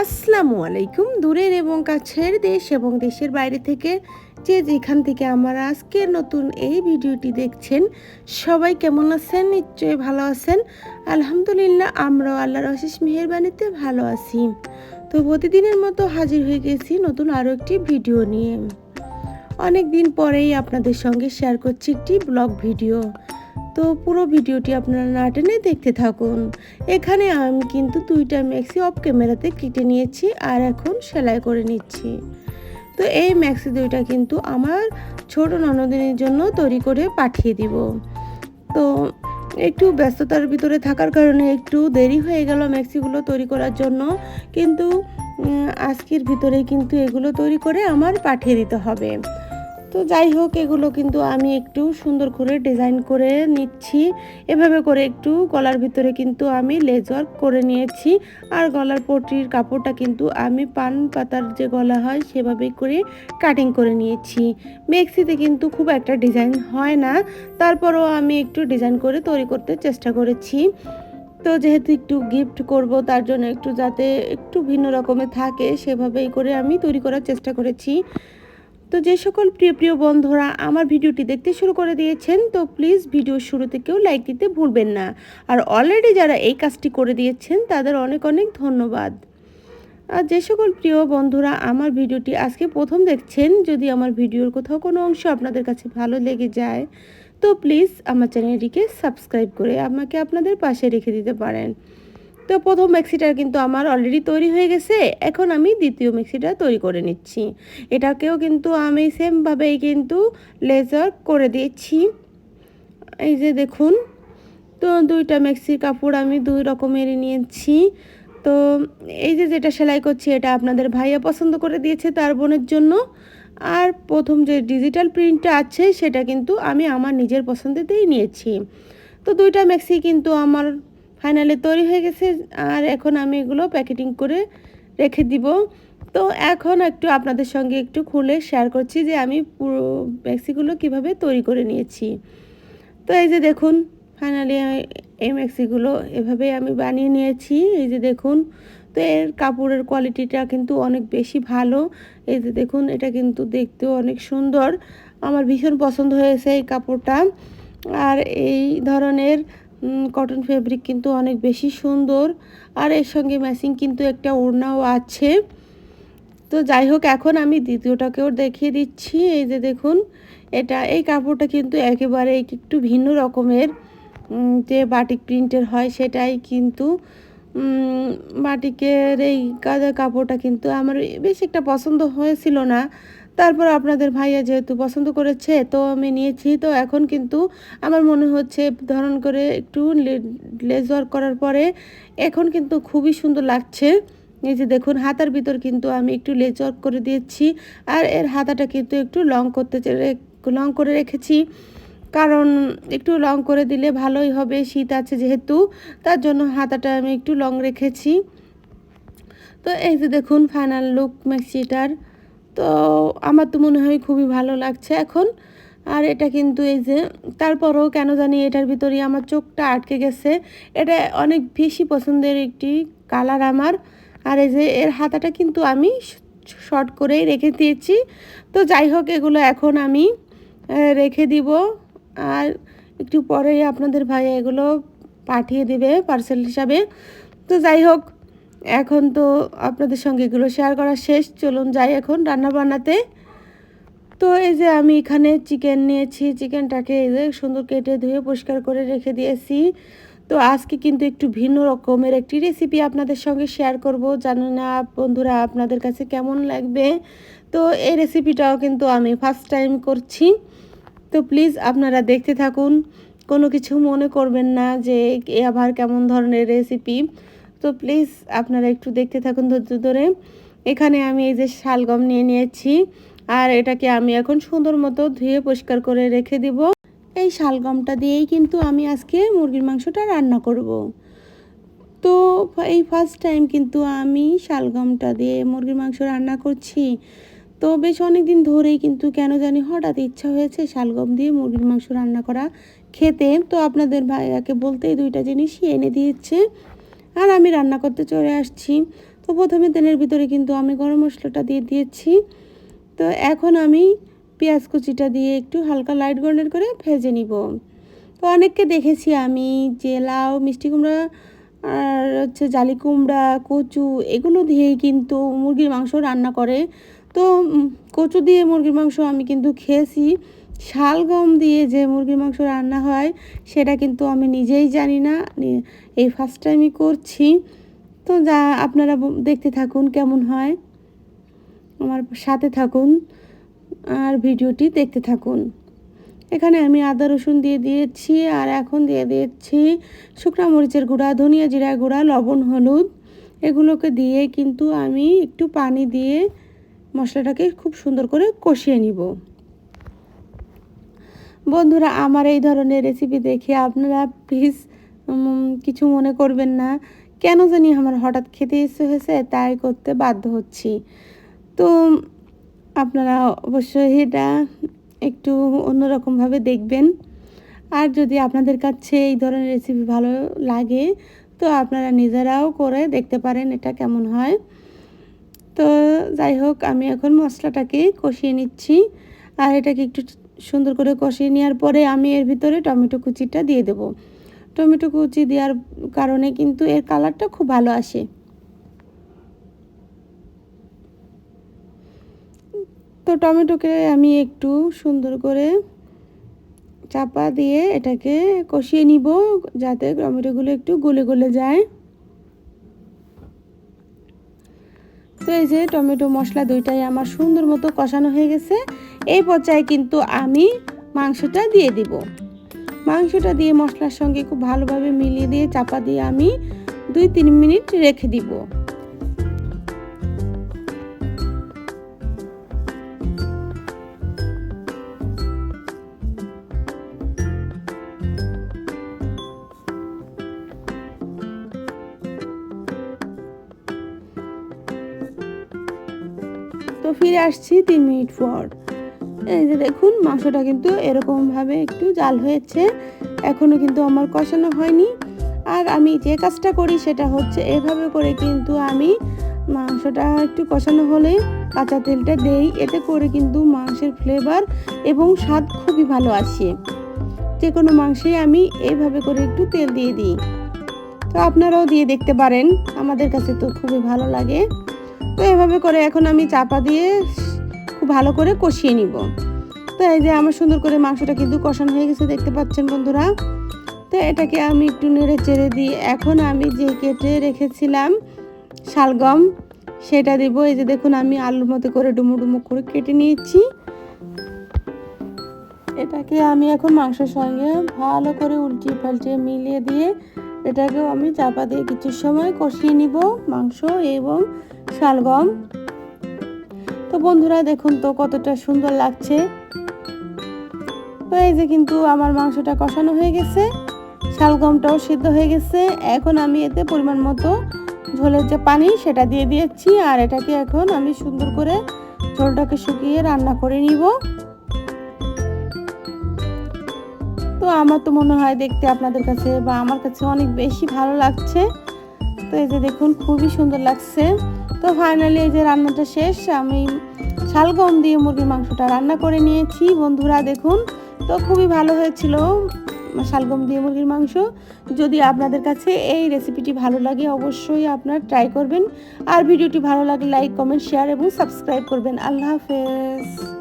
আসসালামু আলাইকুম, দূরের এবং কাছের দেশ এবং দেশের বাইরে থেকে যে যেখান থেকে আমার আজকের নতুন এই ভিডিওটি দেখছেন, সবাই কেমন আছেন? নিশ্চয়ই ভালো আছেন। আলহামদুলিল্লাহ, আমরাও আল্লাহর অশেষ মেহরবানিতে ভালো আছি। তো প্রতিদিনের মতো হাজির হয়ে গেছি নতুন আরও একটি ভিডিও নিয়ে। অনেক দিন পরেই আপনাদের সঙ্গে শেয়ার করছি একটি ব্লগ ভিডিও তো পুরো ভিডিওটি আপনারা না টেনে দেখতে থাকুন। এখানে আমি কিন্তু দুইটা ম্যাক্সি অফ ক্যামেরাতে কেটে নিয়েছি আর এখন সেলাই করে নিচ্ছি। তো এই ম্যাক্সি দুইটা কিন্তু আমার ছোট ননদিনের জন্য তৈরি করে পাঠিয়ে দিব। তো একটু ব্যস্ততার ভিতরে থাকার কারণে একটু দেরি হয়ে গেল ম্যাক্সিগুলো তৈরি করার জন্য। কিন্তু আজকের ভিতরে কিন্তু এগুলো তৈরি করে আমার পাঠিয়ে দিতে হবে। তো যাই হোক, এগুলো কিন্তু আমি একটু সুন্দর করে ডিজাইন করে নিচ্ছি। এভাবে করে একটু গলার ভিতরে কিন্তু আমি লেজ ওয়ার্ক করে নিয়েছি। আর গলার পটির কাপড়টা কিন্তু আমি পান পাতার যে গলা হয় সেভাবেই করে কাটিং করে নিয়েছি। মেক্সিতে কিন্তু খুব একটা ডিজাইন হয় না। তারপরও আমি একটু ডিজাইন করে তৈরি করতে চেষ্টা করেছি। তো যেহেতু একটু গিফট করব, তার জন্য একটু যাতে একটু ভিন্ন রকমের থাকে, সেভাবেই করে আমি তৈরি করার চেষ্টা করেছি। তো যে সকল প্রিয় প্রিয় বন্ধুরা আমার ভিডিওটি দেখতে শুরু করে দিয়েছেন, তো প্লিজ ভিডিও শুরু থেকেও লাইক দিতে ভুলবেন না। আর অলরেডি যারা এই কাজটি করে দিয়েছেন, তাদের অনেক অনেক ধন্যবাদ। আর যে সকল প্রিয় বন্ধুরা আমার ভিডিওটি আজকে প্রথম দেখছেন, যদি আমার ভিডিওর কোথাও কোনো অংশ আপনাদের কাছে ভালো লেগে যায়, তো প্লিজ আমার চ্যানেলটিকে সাবস্ক্রাইব করে আমাকে আপনাদের পাশে রেখে দিতে পারেন। তো প্রথম ম্যাক্সিটা কিন্তু আমার অলরেডি তৈরি হয়ে গেছে। এখন আমি দ্বিতীয় ম্যাক্সিটা তৈরি করে নিচ্ছি। এটাকেও কিন্তু আমি সেমভাবেই কিন্তু লেজার করে দিয়েছি। এই যে দেখুন, তো দুইটা ম্যাক্সির কাপড় আমি দুই রকমেরই নিয়েছি। তো এই যে যেটা সেলাই করছি, এটা আপনাদের ভাইয়া পছন্দ করে দিয়েছে তার বোনের জন্য। আর প্রথম যে ডিজিটাল প্রিন্টটা আছে, সেটা কিন্তু আমি আমার নিজের পছন্দেতেই নিয়েছি। তো দুইটা ম্যাক্সি কিন্তু আমার ফাইনালে তৈরি হয়ে গেছে, আর এখন আমি এগুলো প্যাকেটিং করে রেখে দিব। তো এখন একটু আপনাদের সঙ্গে একটু খুলে শেয়ার করছি যে আমি পুরো ম্যাক্সিগুলো কীভাবে তৈরি করে নিয়েছি। তো এই যে দেখুন ফাইনালি এই ম্যাক্সিগুলো এভাবে আমি বানিয়ে নিয়েছি। এই যে দেখুন, তো এর কাপড়ের কোয়ালিটিটা কিন্তু অনেক বেশি ভালো। এই যে দেখুন, এটা কিন্তু দেখতেও অনেক সুন্দর। আমার ভীষণ পছন্দ হয়েছে এই কাপড়টা। আর এই ধরনের কটন ফেব্রিক কিন্তু অনেক বেশি সুন্দর। আর এর সঙ্গে ম্যাচিং কিন্তু একটা ওড়নাও আছে। তো যাই হোক, এখন আমি দ্বিতীয়টাকেও দেখিয়ে দিচ্ছি। এই যে দেখুন, এটা, এই কাপড়টা কিন্তু একেবারে একটু ভিন্ন রকমের। যে বাটিক প্রিন্টের হয় সেটাই কিন্তু বাটিকের এই কাপড়টা কিন্তু আমার বেশ একটা পছন্দ হয়েছিল না। তারপর আপনাদের ভাইয়া যেহেতু পছন্দ করেছে, তো আমি নিয়েছি। তো এখন কিন্তু আমার মনে হচ্ছে, ধরন করে একটু লেজ ওয়ার্ক করার পরে এখন কিন্তু খুবই সুন্দর লাগছে। এই যে দেখুন, হাতার ভিতর কিন্তু আমি একটু লেজ ওয়ার্ক করে দিয়েছি আর এর হাতাটা কিন্তু একটু লং করতে লং করে রেখেছি। কারণ একটু লং করে দিলে ভালোই হবে, শীত আছে যেহেতু, তার জন্য হাতাটা আমি একটু লং রেখেছি। তো এই যে দেখুন ফাইনাল লুক ম্যাক্সিটার তো আমার তো মনে হয় খুবই ভালো লাগছে এখন। আর এটা কিন্তু এই যে তারপরও কেন জানি এটার ভিতরে আমার চোখটা আটকে গেছে। এটা অনেক বেশি পছন্দের একটি কালার আমার। আর এই যে এর হাতাটা কিন্তু আমি শর্ট করেই রেখে দিয়েছি। তো যাই হোক, এগুলো এখন আমি রেখে দিব। আর একটু পরেই আপনাদের ভাই এগুলো পাঠিয়ে দিবে, পার্সেল হিসাবে। তো যাই হোক এখন তো আপনাদের সঙ্গে এগুলো শেয়ার করা শেষ। চলুন যাই এখন রান্না বান্নাতে তো এই যে আমি এখানে চিকেন নিয়েছি। চিকেনটাকে এই যে সুন্দর কেটে ধুয়ে পরিষ্কার করে রেখে দিয়েছি। তো আজকে কিন্তু একটু ভিন্ন রকমের একটি রেসিপি আপনাদের সঙ্গে শেয়ার করব। জানি না বন্ধুরা আপনাদের কাছে কেমন লাগবে। তো এই রেসিপিটাও কিন্তু আমি ফার্স্ট টাইম করছি। তো প্লিজ আপনারা দেখতে থাকুন। কোনো কিছু মনে করবেন না যে আবার কেমন ধরনের রেসিপি তো প্লিজ আপনারা একটু দেখতে থাকুন ধৈর্য ধরে। এখানে আমি এই যে শালগম নিয়ে নিয়েছি, আর এটাকে আমি এখন সুন্দর মতো ধুয়ে পরিষ্কার করে রেখে দিব। এই শালগমটা দিয়েই কিন্তু আমি আজকে মুরগির মাংসটা রান্না করব। তো এই ফার্স্ট টাইম কিন্তু আমি শালগমটা দিয়ে মুরগির মাংস রান্না করছি। তো বেশ অনেক দিন ধরেই কিন্তু কেন জানি হঠাৎ ইচ্ছা হয়েছে শালগম দিয়ে মুরগির মাংস রান্না করা খেতে। তো আপনাদের ভাইয়াকে বলতেই দুইটা জিনিসই এনে দিয়েছে। আর আমি রান্না করতে চলে আসছি। তো প্রথমে তেলের ভিতরে কিন্তু আমি গরম মশলাটা দিয়ে দিয়েছি। তো এখন আমি পেঁয়াজ কুচিটা দিয়ে একটু হালকা লাইট গোল্ডেন করে ভেজে নিব। তো অনেককে দেখেছি আমি যে লাউ, মিষ্টি কুমড়া আর হচ্ছে জালি কুমড়া, কচু এগুলো দিয়েই কিন্তু মুরগির মাংস রান্না করে। তো কচু দিয়ে মুরগির মাংস আমি কিন্তু খেয়েছি। শালগম দিয়ে যে মুরগির মাংস রান্না হয়, সেটা কিন্তু আমি নিজেই জানি না। এই ফার্স্ট টাইমই করছি। তো যা, আপনারা দেখতে থাকুন কেমন হয়। আমার সাথে থাকুন আর ভিডিওটি দেখতে থাকুন। এখানে আমি আদা রসুন দিয়ে দিয়েছি আর এখন দিয়ে দিয়েছি শুকনা মরিচের গুঁড়া, ধনিয়া জিরা গুঁড়া, লবণ, হলুদ। এগুলোকে দিয়ে কিন্তু আমি একটু পানি দিয়ে মশলাটাকে খুব সুন্দর করে কষিয়ে নিব। বন্ধুরা, আমার এই ধরনের রেসিপি দেখে আপনারা প্লিজ কিছু মনে করবেন না। কেন জানি আমার হঠাৎ খেতে ইচ্ছে হয়েছে, তাই করতে বাধ্য হচ্ছি। তো, আপনারা অবশ্যই এটা একটু অন্যরকমভাবে দেখবেন। আর যদি আপনাদের কাছে এই ধরনের রেসিপি ভালো লাগে, তো আপনারা নিজেরাও করে দেখতে পারেন এটা কেমন হয়। তো, যাই হোক, আমি এখন মশলাটাকে কষিয়ে নিচ্ছি। আর এটাকে একটু সুন্দর করে কষিয়ে নেওয়ার পরে আমি এর ভিতরে টমেটো কুচিটা দিয়ে দেব। টমেটো কুচি দেওয়ার কারণে কিন্তু এর কালারটা খুব ভালো আসে। তো টমেটোকে আমি একটু সুন্দর করে চাপা দিয়ে এটাকে কষিয়ে নিব যাতে টমেটোগুলো একটু গলে গলে যায় তো এই যে টমেটো মশলা দুইটাই আমার সুন্দর মতো কষানো হয়ে গেছে। এই পর্যায়ে কিন্তু আমি মাংসটা দিয়ে দিব। মাংসটা দিয়ে মশলার সঙ্গে খুব ভালোভাবে মিলিয়ে দিয়ে চাপা দিয়ে আমি দুই তিন মিনিট রেখে দিব। ফিরে আসছি তিন মিনিট পর। এই যে দেখুন, মাংসটা কিন্তু এরকমভাবে একটু জাল হয়েছে। এখনও কিন্তু আমার কষানো হয়নি। আর আমি যে কাজটা করি সেটা হচ্ছে এভাবে করে কিন্তু আমি মাংসটা একটু কষানো হলে কাঁচা তেলটা দেই। এতে করে কিন্তু মাংসের ফ্লেভার এবং স্বাদ খুবই ভালো আসে। যে কোনো মাংসে আমি এইভাবে করে একটু তেল দিয়ে দিই। তো আপনারাও দিয়ে দেখতে পারেন। আমাদের কাছে তো খুবই ভালো লাগে। তো এভাবে করে এখন আমি চাপা দিয়ে খুব ভালো করে কষিয়ে নিব। তো এই যে আমার সুন্দর করে মাংসটা কিন্তু কষানো হয়ে গেছে, দেখতে পাচ্ছেন বন্ধুরা। তো এটাকে আমি একটু নেড়ে চেড়ে দিই এখন আমি যে কেটে রেখেছিলাম শালগম, সেটা দিব। এই যে দেখুন, আমি আলুর মতো করে ডুমো ডুমো করে কেটে নিয়েছি। এটাকে আমি এখন মাংসের সঙ্গে ভালো করে উল্টিয়ে পাল্টিয়ে মিলিয়ে দিয়ে এটাকেও আমি চাপা দিয়ে কিছু সময় কষিয়ে নিব মাংস এবং শালগম তো বন্ধুরা, দেখুন তো কতটা সুন্দর লাগছে। তো এই যে কিন্তু আমার মাংসটা কষানো হয়ে গেছে, শালগমটাও সিদ্ধ হয়ে গেছে। এখন আমি এতে পরিমাণ মতো ঝোলের যে পানি, সেটা দিয়ে দিয়েছি। আর এটাকে এখন আমি সুন্দর করে ঝোলটাকে শুকিয়ে রান্না করে নিব। তো আমার তো মনে হয় দেখতে আপনাদের কাছে বা আমার কাছে অনেক বেশি ভালো লাগছে। তো এই যে দেখুন, খুবই সুন্দর লাগছে। তো ফাইনালি এই যে রান্নাটা শেষ, আমি শালগম দিয়ে মুরগির মাংসটা রান্না করে নিয়েছি। বন্ধুরা দেখুন, তো খুবই ভালো হয়েছিল শালগম দিয়ে মুরগির মাংস। যদি আপনাদের কাছে এই রেসিপিটি ভালো লাগে, অবশ্যই আপনারা ট্রাই করবেন। আর ভিডিওটি ভালো লাগে লাইক কমেন্ট শেয়ার এবং সাবস্ক্রাইব করবেন। আল্লাহ হাফেজ।